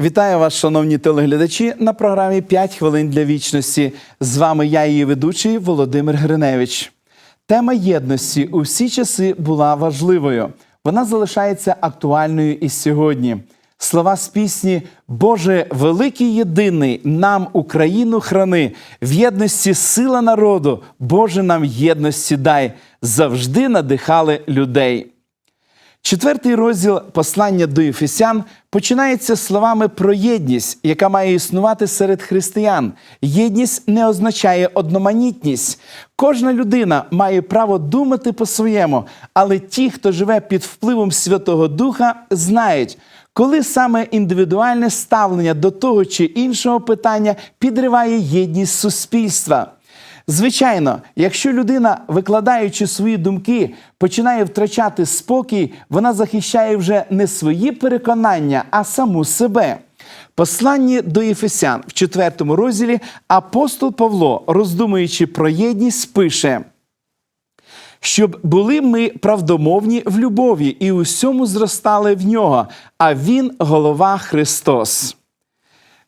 Вітаю вас, шановні телеглядачі, на програмі «5 хвилин для вічності. З вами я, її ведучий Володимир Гриневич. Тема єдності у всі часи була важливою. Вона залишається актуальною і сьогодні. Слова з пісні Боже, великий єдиний, нам Україну храни, в єдності сила народу, Боже нам єдності дай, завжди надихали людей. Четвертий розділ послання до Ефесян починається словами про єдність, яка має існувати серед християн. Єдність не означає одноманітність. Кожна людина має право думати по-своєму, але ті, хто живе під впливом Святого Духа, знають, коли саме індивідуальне ставлення до того чи іншого питання підриває єдність суспільства. Звичайно, якщо людина, викладаючи свої думки, починає втрачати спокій, вона захищає вже не свої переконання, а саму себе. Посланні до Єфесян в 4 розділі апостол Павло, роздумуючи про єдність, пише. Щоб були ми правдомовні в любові і усьому зростали в нього, а він голова Христос.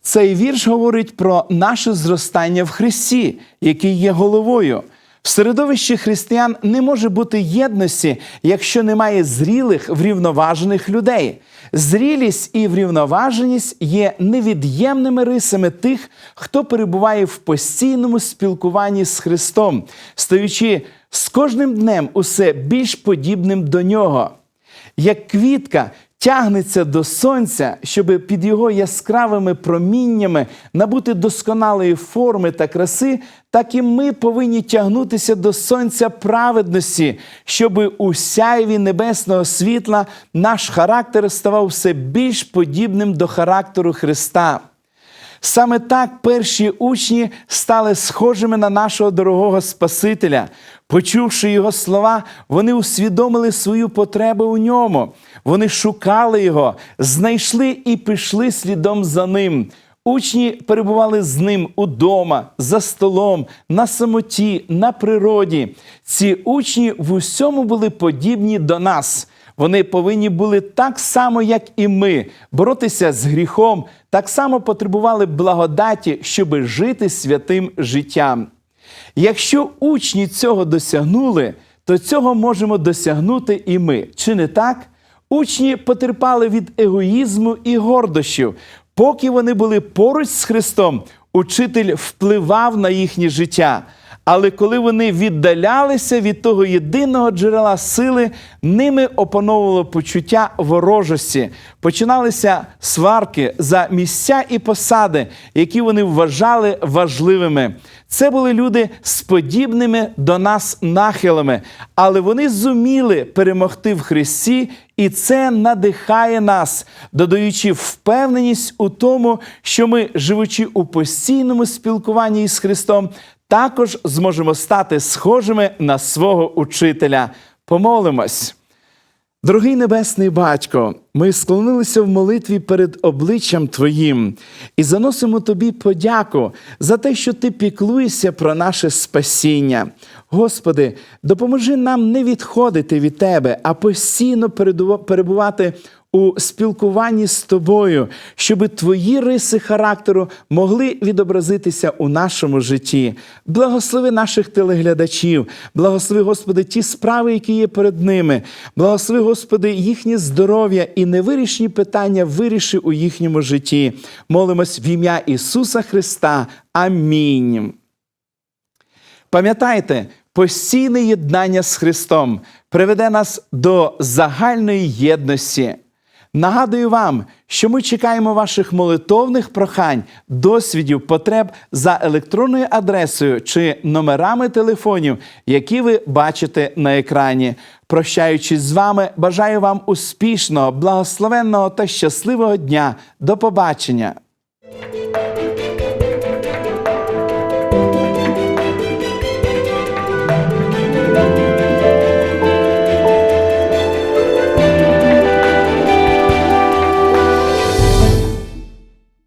Цей вірш говорить про наше зростання в Христі, який є головою. В середовищі християн не може бути єдності, якщо немає зрілих, врівноважених людей. Зрілість і врівноваженість є невід'ємними рисами тих, хто перебуває в постійному спілкуванні з Христом, стаючи з кожним днем усе більш подібним до нього. Як квітка тягнеться до сонця, щоб під його яскравими проміннями набути досконалої форми та краси, так і ми повинні тягнутися до сонця праведності, щоб у сяйві небесного світла наш характер ставав все більш подібним до характеру Христа. Саме так перші учні стали схожими на нашого дорогого Спасителя. Почувши його слова, вони усвідомили свою потребу у ньому. Вони шукали його, знайшли і пішли слідом за ним. Учні перебували з ним удома, за столом, на самоті, на природі. Ці учні в усьому були подібні до нас. Вони повинні були так само, як і ми, боротися з гріхом, так само потребували благодаті, щоби жити святим життям. Якщо учні цього досягнули, то цього можемо досягнути і ми. Чи не так? Учні потерпали від егоїзму і гордощів. Поки вони були поруч з Христом, учитель впливав на їхнє життя. Але коли вони віддалялися від того єдиного джерела сили, ними опановувало почуття ворожості. Починалися сварки за місця і посади, які вони вважали важливими. Це були люди з подібними до нас нахилами, але вони зуміли перемогти в Христі, і це надихає нас, додаючи впевненість у тому, що ми, живучи у постійному спілкуванні із Христом, також зможемо стати схожими на свого учителя. Помолимось. Дорогий Небесний Батько, ми склонилися в молитві перед обличчям Твоїм і заносимо Тобі подяку за те, що Ти піклуєшся про наше спасіння. Господи, допоможи нам не відходити від Тебе, а постійно перебувати у спілкуванні з тобою, щоб твої риси характеру могли відобразитися у нашому житті. Благослови наших телеглядачів, благослови, Господи, ті справи, які є перед ними. Благослови, Господи, їхнє здоров'я і невирішені питання виріши у їхньому житті. Молимось в ім'я Ісуса Христа. Амінь. Пам'ятайте, постійне єднання з Христом приведе нас до загальної єдності. Нагадую вам, що ми чекаємо ваших молитовних прохань, досвідів, потреб за електронною адресою чи номерами телефонів, які ви бачите на екрані. Прощаючись з вами, бажаю вам успішного, благословенного та щасливого дня. До побачення!